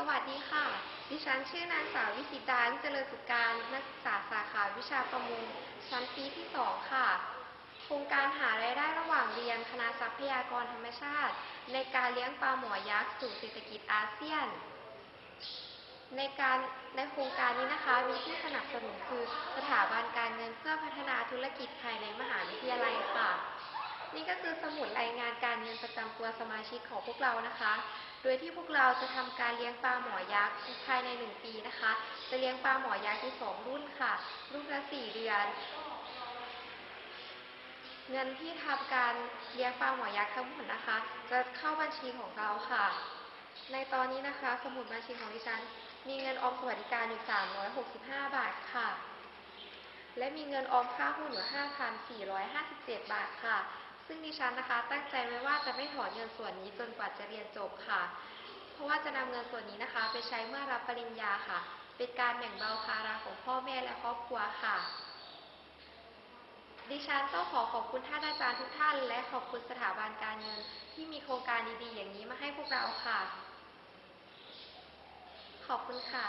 สวัสดีค่ะ ดิฉันชื่อนางสาววิสิตาเจริญสุการ นักศึกษาสาขาวิชาประมงชั้นปีที่2ค่ะ โครงการหารายได้ระหว่างเรียนคณะทรัพยากรธรรมชาติ ในการเลี้ยงปลาหมอยักษ์สู่เศรษฐกิจอาเซียน ในการในโครงการนี้นะคะมีที่สนับสนุนคือสถาบันการเงินเพื่อพัฒนาธุรกิจภายในมหาวิทยาลัยค่ะ นี่ก็คือสมุดรายงานการเงินประจำตัวสมาชิกของพวกเรานะคะ โดยที่พวกเราจะทำการเลี้ยงปลาหมอยักษ์ภายใน 1 ปีนะคะ จะเลี้ยงปลาหมอยักษ์ที่สองรุ่นค่ะ รุ่นละ 4 เดือน เงินที่ทำการเลี้ยงปลาหมอยักษ์ทั้งหมดนะคะ จะเข้าบัญชีของเราค่ะ ในตอนนี้นะคะ สมุดบัญชีของดิฉัน มีเงินออมสวัสดิการอยู่ 365 บาทค่ะ และมีเงินออมค่าหุ้นอยู่ 5,457 บาทค่ะ ซึ่งดิฉันนะคะตั้งใจไว้ว่าจะไม่ถอนเงินส่วนนี้จนกว่าจะเรียนจบค่ะ เพราะว่าจะนำเงินส่วนนี้นะคะ ไปใช้เมื่อรับปริญญาค่ะ เป็นการแบ่งเบาภาระของพ่อแม่และครอบครัวค่ะ ดิฉันต้องขอขอบคุณท่านอาจารย์ทุกท่าน และขอบคุณสถาบันการเงินที่มีโครงการดีๆอย่างนี้มาให้พวกเราค่ะ ขอบคุณค่ะ